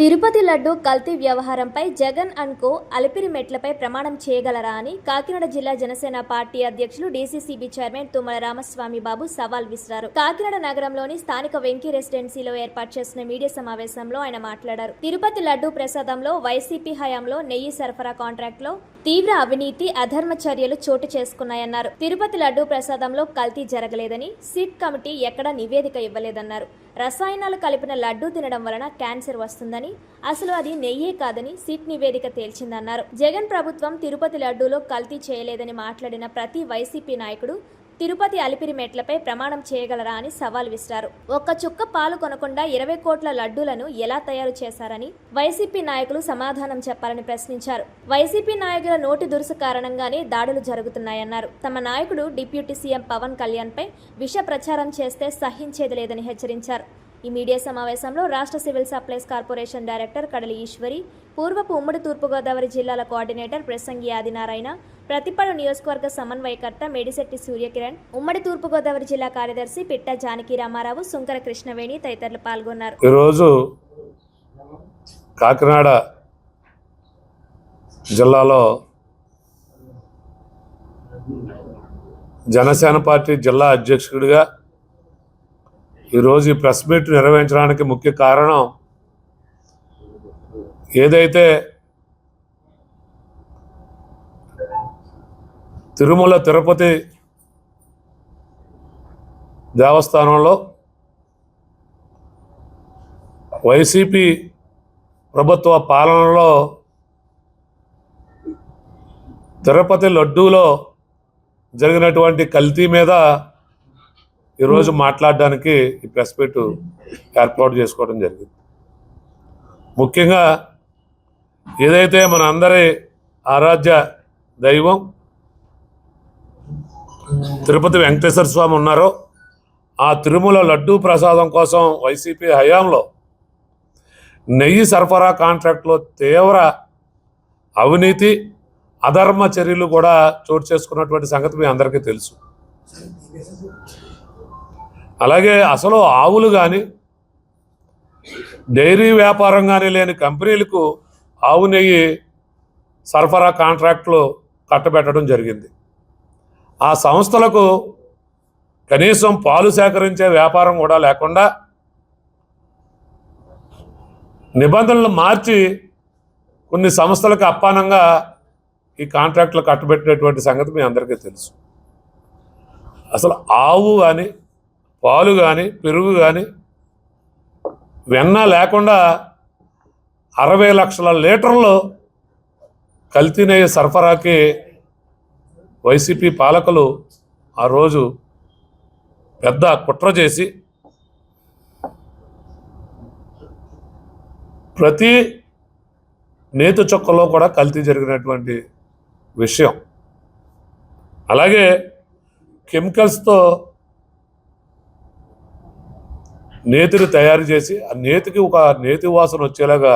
తిరుపతి లడ్డు కల్తీ వ్యవహారంపై Jagan and co Alipiri మెట్లపై ప్రమాణం చేయగలరా అని కాకినాడ జిల్లా జనసేన పార్టీ అధ్యక్షులు డీసీసీబీ చైర్మన్ తుమ్మల రామస్వామి బాబు సవాల్ విసిరారు. కాకినాడ నగరంలోని స్థానిక వెంకీ రెసిడెన్సీలో ఏర్పాటు చేసిన మీడియా సమావేశంలో ఆయన మాట్లాడారు. తిరుపతి లడ్డు ప్రసాదంలో వైసీపీ హయాంలో నెయ్యి సరఫరా కాంట్రాక్ట్లో తీవ్ర అవినీతి అధర్మ చర్యలు చోటు చేసుకున్నాయన్నారు. తిరుపతి లడ్డు ప్రసాదంలో కల్తీ జరగలేదని సిట్ కమిటీ ఎక్కడా నివేదిక ఇవ్వలేదన్నారు. రసాయనాలు కలిపిన లడ్డూ తినడం వలన క్యాన్సర్ వస్తుందని అసలు అది నెయ్యే కాదని సిట్ నివేదిక తేల్చిందన్నారు. జగన్ ప్రభుత్వం తిరుపతి లడ్డూలో కల్తీ చేయలేదని మాట్లాడిన ప్రతి వైసీపీ నాయకుడు తిరుపతి అలిపిరి మెట్లపై ప్రమాణం చేయగలరా అని సవాల్ విసిరారు. ఒక్క చుక్క పాలు కొనకుండా ఇరవై కోట్ల లడ్డూలను ఎలా తయారు చేశారని వైసీపీ నాయకులు సమాధానం చెప్పాలని ప్రశ్నించారు. వైసీపీ నాయకుల నోటి దురుసు కారణంగానే దాడులు జరుగుతున్నాయన్నారు. తమ నాయకుడు డిప్యూటీ సీఎం పవన్ కళ్యాణ్పై విష ప్రచారం చేస్తే సహించేది లేదని హెచ్చరించారు. ఈ మీడియా సమావేశంలో రాష్ట్ర సివిల్ సప్లైస్ కార్పొరేషన్ డైరెక్టర్ కడలి ఈశ్వరి పూర్వపు ఉమ్మడి తూర్పుగోదావరి జిల్లాల కోఆర్డినేటర్ ప్రసంగి ఆదినారాయణ ప్రతిపాడు నియోజకవర్గ సమన్వయకర్త మేడిశెట్టి సూర్యకిరణ్ ఉమ్మడి తూర్పుగోదావరి జిల్లా కార్యదర్శి పిట్ట జానకి రామారావు సుంకర కృష్ణవేణి తదితరులు పాల్గొన్నారు. ఈరోజు కాకినాడ జిల్లాలో జనసేన పార్టీ జిల్లా అధ్యక్షుడిగా ఈరోజు ఈ ప్రెస్ మీట్ నిర్వహించడానికి ముఖ్య కారణం ఏదైతే తిరుమల తిరుపతి దేవస్థానంలో వైసీపీ ప్రభుత్వ పాలనలో తిరుపతి లడ్డూలో జరిగినటువంటి కల్తీ మీద ఈరోజు మాట్లాడడానికి ఈ ప్రెస్ మీట్ ఏర్పాటు చేసుకోవడం జరిగింది. ముఖ్యంగా ఏదైతే మన అందరి ఆరాధ్య దైవం తిరుపతి వెంకటేశ్వర స్వామి ఉన్నారో ఆ తిరుమల లడ్డూ ప్రసాదం కోసం వైసీపీ హయాంలో నెయ్యి సరఫరా కాంట్రాక్ట్లో తీవ్ర అవినీతి అధర్మ చర్యలు కూడా చోటు చేసుకున్నటువంటి సంగతి మీ అందరికీ తెలుసు. అలాగే అసలు ఆవులు కానీ డైరీ వ్యాపారం కానీ లేని కంపెనీలకు ఆవు నెయ్యి సరఫరా కాంట్రాక్ట్లు కట్టబెట్టడం జరిగింది. ఆ సంస్థలకు కనీసం పాలు సేకరించే వ్యాపారం కూడా లేకుండా నిబంధనలు మార్చి కొన్ని సంస్థలకు అప్పానంగా ఈ కాంట్రాక్టులు కట్టబెట్టినటువంటి సంగతి మీ అందరికీ తెలుసు. అసలు ఆవు కానీ పాలు కానీ పెరుగు కానీ వెన్న లేకుండా అరవై లక్షల లీటర్లు కల్తీనయ్య సరఫరాకి వైసీపీ పాలకులు ఆ రోజు పెద్ద కుట్ర చేసి ప్రతి నేతి చొక్కలో కూడా కల్తీ జరిగినటువంటి విషయం. అలాగే కెమికల్స్తో నేతిని తయారు చేసి ఆ నేతికి ఒక నేతి వాసన వచ్చేలాగా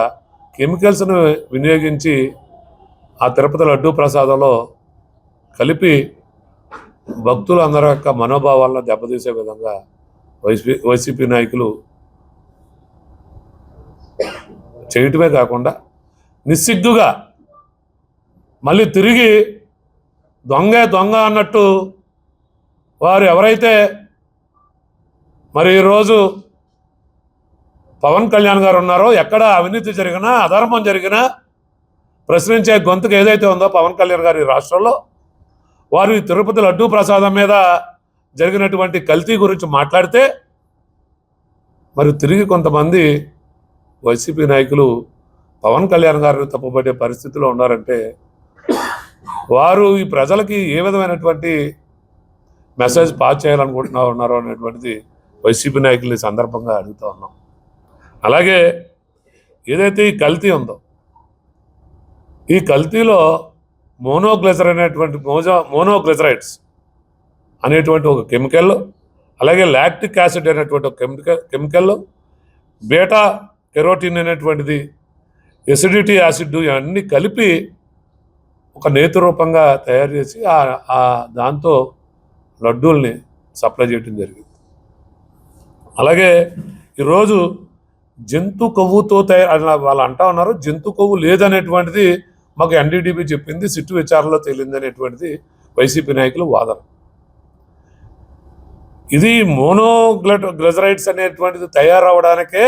కెమికల్స్ను వినియోగించి ఆ తిరుపతి లడ్డూ ప్రసాదంలో కలిపి భక్తులందరి యొక్క మనోభావాలను దెబ్బతీసే విధంగా వైసీపీ వైసీపీ నాయకులు చేయటమే కాకుండా నిస్సిగ్గుగా మళ్ళీ తిరిగి దొంగే దొంగ అన్నట్టు వారు ఎవరైతే మరి ఈరోజు పవన్ కళ్యాణ్ గారు ఉన్నారో ఎక్కడ అవినీతి జరిగినా అధర్మం జరిగినా ప్రశ్నించే గొంతుకు ఏదైతే ఉందో పవన్ కళ్యాణ్ గారి రాష్ట్రంలో వారు ఈ తిరుపతి లడ్డూ ప్రసాదం మీద జరిగినటువంటి కల్తీ గురించి మాట్లాడితే మరి తిరిగి కొంతమంది వైసీపీ నాయకులు పవన్ కళ్యాణ్ గారిని తప్పుపట్టే పరిస్థితిలో ఉన్నారంటే వారు ఈ ప్రజలకి ఏ విధమైనటువంటి మెసేజ్ పాస్ చేయాలనుకుంటున్నారు ఉన్నారో అనేటువంటిది వైసీపీ నాయకులు ఈ సందర్భంగా అడుగుతూ ఉన్నాం. అలాగే ఏదైతే ఈ కల్తీ ఉందో ఈ కల్తీలో మోనోగ్లెజర్ అనేటువంటి మోజా మోనోగ్లెజరైడ్స్ అనేటువంటి ఒక కెమికల్ అలాగే లాక్టిక్ యాసిడ్ అనేటువంటి ఒక కెమికల్ కెమికల్ బీటా కెరోటిన్ అనేటువంటిది ఎసిడిటీ యాసిడ్ ఇవన్నీ కలిపి ఒక నేత రూపంగా తయారు చేసి ఆ దాంతో లడ్డూల్ని సప్లై చేయడం జరిగింది. అలాగే ఈరోజు జంతు కొవ్వుతో తయారు వాళ్ళు అంటా ఉన్నారు జంతు కొవ్వు లేదనేటువంటిది మాకు ఎన్డీడీబీ చెప్పింది సిట్టు విచారణలో తేలింది అనేటువంటిది వైసీపీ నాయకులు వాదన. ఇది మోనోగ్లట్ గ్లెజరైడ్స్ అనేటువంటిది తయారవడానికే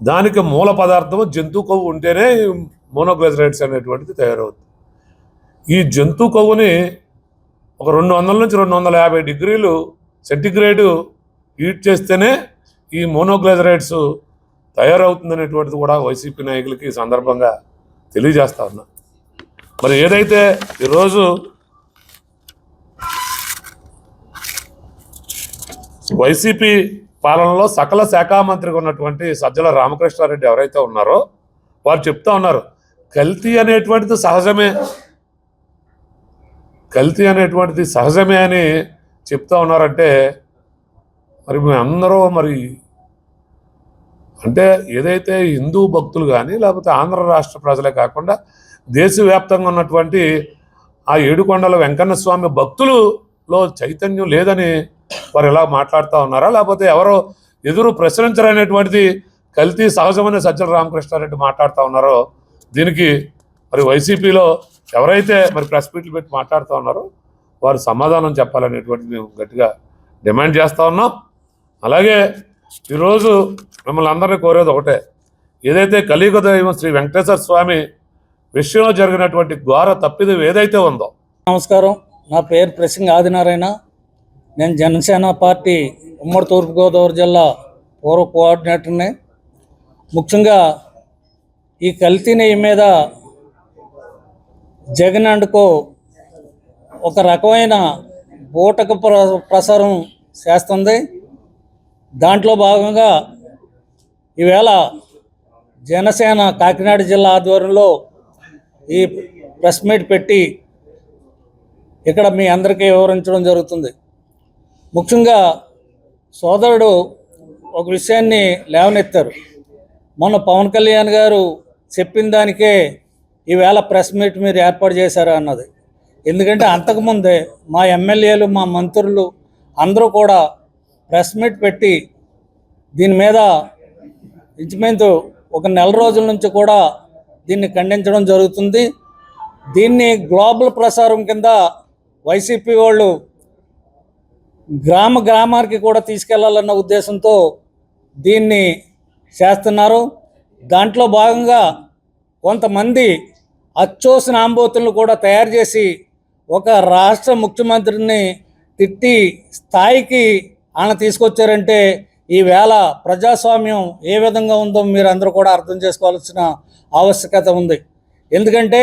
దానికి మూల పదార్థం జంతు కొవ్వు ఉంటేనే మోనోగ్లెజరైడ్స్ అనేటువంటిది తయారవుతుంది. ఈ జంతు కొవ్వుని ఒక రెండు వందల నుంచి రెండు వందల యాభై డిగ్రీలు సెంటిగ్రేడు హీట్ చేస్తేనే ఈ మోనోగ్లెజరైడ్స్ తయారవుతుందనేటువంటిది కూడా వైసీపీ నాయకులకి ఈ సందర్భంగా తెలియజేస్తా ఉన్నా. మరి ఏదైతే ఈరోజు వైసీపీ పాలనలో సకల శాఖ మంత్రిగా ఉన్నటువంటి సజ్జల రామకృష్ణారెడ్డి ఎవరైతే ఉన్నారో వారు చెప్తా ఉన్నారు కల్తీ అనేటువంటిది సహజమే. కల్తీ అనేటువంటిది సహజమే అని చెప్తా ఉన్నారంటే మరి మేము అందరూ మరి అంటే ఏదైతే హిందూ భక్తులు కానీ లేకపోతే ఆంధ్ర రాష్ట్ర ప్రజలే కాకుండా దేశవ్యాప్తంగా ఉన్నటువంటి ఆ ఏడుకొండల వెంకన్న స్వామి భక్తులులో చైతన్యం లేదని వారు ఎలా మాట్లాడుతూ ఉన్నారా? లేకపోతే ఎవరో ఎదురు ప్రశ్నించరనేటువంటిది కల్తీ సహజమని సజ్జల రామకృష్ణారెడ్డి మాట్లాడుతూ ఉన్నారో? దీనికి మరి వైసీపీలో ఎవరైతే మరి ప్రెస్ మీట్లు పెట్టి మాట్లాడుతూ ఉన్నారో వారు సమాధానం చెప్పాలనేటువంటిది మేము గట్టిగా డిమాండ్ చేస్తూ ఉన్నాం. అలాగే ఈరోజు మిమ్మల్ని అందరినీ కోరేది ఒకటే. ఏదైతే కలియుగ దైవం శ్రీ వెంకటేశ్వర స్వామి విషయంలో జరిగినటువంటి ఘోర తప్పిదం ఏదైతే ఉందో. నమస్కారం. నా పేరు ప్రసింగ్ ఆదినారాయణ. నేను జనసేన పార్టీ ఉమ్మడి తూర్పుగోదావరి జిల్లా పూర్వ కోఆర్డినేటర్ని. ముఖ్యంగా ఈ కల్తీ నెయ్యి మీద జగన్ అండ్కో ఒక రకమైన బూటక ప్ర ప్రసారం చేస్తుంది. దాంట్లో భాగంగా ఈవేళ జనసేన కాకినాడ జిల్లా ఆధ్వర్యంలో ఈ ప్రెస్ మీట్ పెట్టి ఇక్కడ మీ అందరికీ వివరించడం జరుగుతుంది. ముఖ్యంగా సోదరుడు ఒక విషయాన్ని లేవనెత్తారు. మొన్న పవన్ కళ్యాణ్ గారు చెప్పిన దానికే ఈవేళ ప్రెస్ మీట్ మీరు ఏర్పాటు చేశారు అన్నది. ఎందుకంటే అంతకుముందే మా ఎమ్మెల్యేలు మా మంత్రులు అందరూ కూడా ప్రెస్ మీట్ పెట్టి దీని మీద ఇంచుమించు ఒక నెల రోజుల నుంచి కూడా దీన్ని ఖండించడం జరుగుతుంది. దీన్ని గ్లోబల్ ప్రసారం కింద వైసీపీ వాళ్ళు గ్రామ గ్రామానికి కూడా తీసుకెళ్ళాలన్న ఉద్దేశంతో దీన్ని చేస్తున్నారు. దాంట్లో భాగంగా కొంతమంది అచ్చోసిన ఆంబోతులను కూడా తయారు చేసి ఒక రాష్ట్ర ముఖ్యమంత్రిని తిట్టి స్థాయికి ఆయన తీసుకొచ్చారంటే ఈవేళ ప్రజాస్వామ్యం ఏ విధంగా ఉందో మీరు అందరూ కూడా అర్థం చేసుకోవాల్సిన ఆవశ్యకత ఉంది. ఎందుకంటే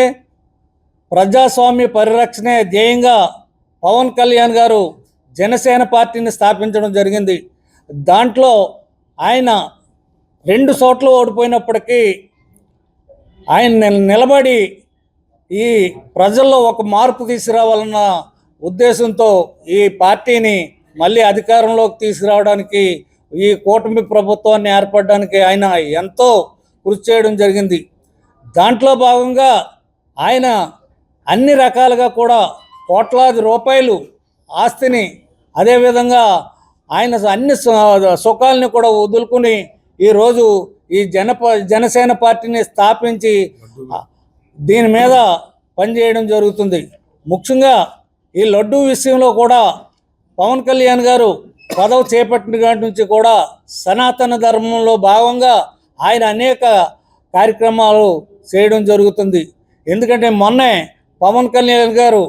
ప్రజాస్వామ్య పరిరక్షణే ధ్యేయంగా పవన్ కళ్యాణ్ గారు జనసేన పార్టీని స్థాపించడం జరిగింది. దాంట్లో ఆయన రెండు చోట్ల ఓడిపోయినప్పటికీ ఆయన నిలబడి ఈ ప్రజల్లో ఒక మార్పు తీసుకురావాలన్న ఉద్దేశంతో ఈ పార్టీని మళ్ళీ అధికారంలోకి తీసుకురావడానికి ఈ కూటమి ప్రభుత్వాన్ని ఏర్పడడానికి ఆయన ఎంతో కృషి చేయడం జరిగింది. దాంట్లో భాగంగా ఆయన అన్ని రకాలుగా కూడా కోట్లాది రూపాయలు ఆస్తిని అదేవిధంగా ఆయన అన్ని సుఖాలని కూడా వదులుకుని ఈరోజు ఈ జనప జనసేన పార్టీని స్థాపించి దీని మీద పనిచేయడం జరుగుతుంది. ముఖ్యంగా ఈ లడ్డూ విషయంలో కూడా పవన్ కళ్యాణ్ గారు పదవి చేపట్టిన కాటి నుంచి కూడా సనాతన ధర్మంలో భాగంగా ఆయన అనేక కార్యక్రమాలు చేయడం జరుగుతుంది. ఎందుకంటే మొన్నే పవన్ కళ్యాణ్ గారు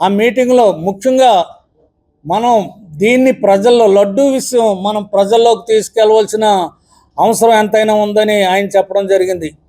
ఆ మీటింగ్లో ముఖ్యంగా మనం దీన్ని ప్రజల్లో లడ్డూ విషయం మనం ప్రజల్లోకి తీసుకెళ్ళవలసిన అవసరం ఎంతైనా ఉందని ఆయన చెప్పడం జరిగింది.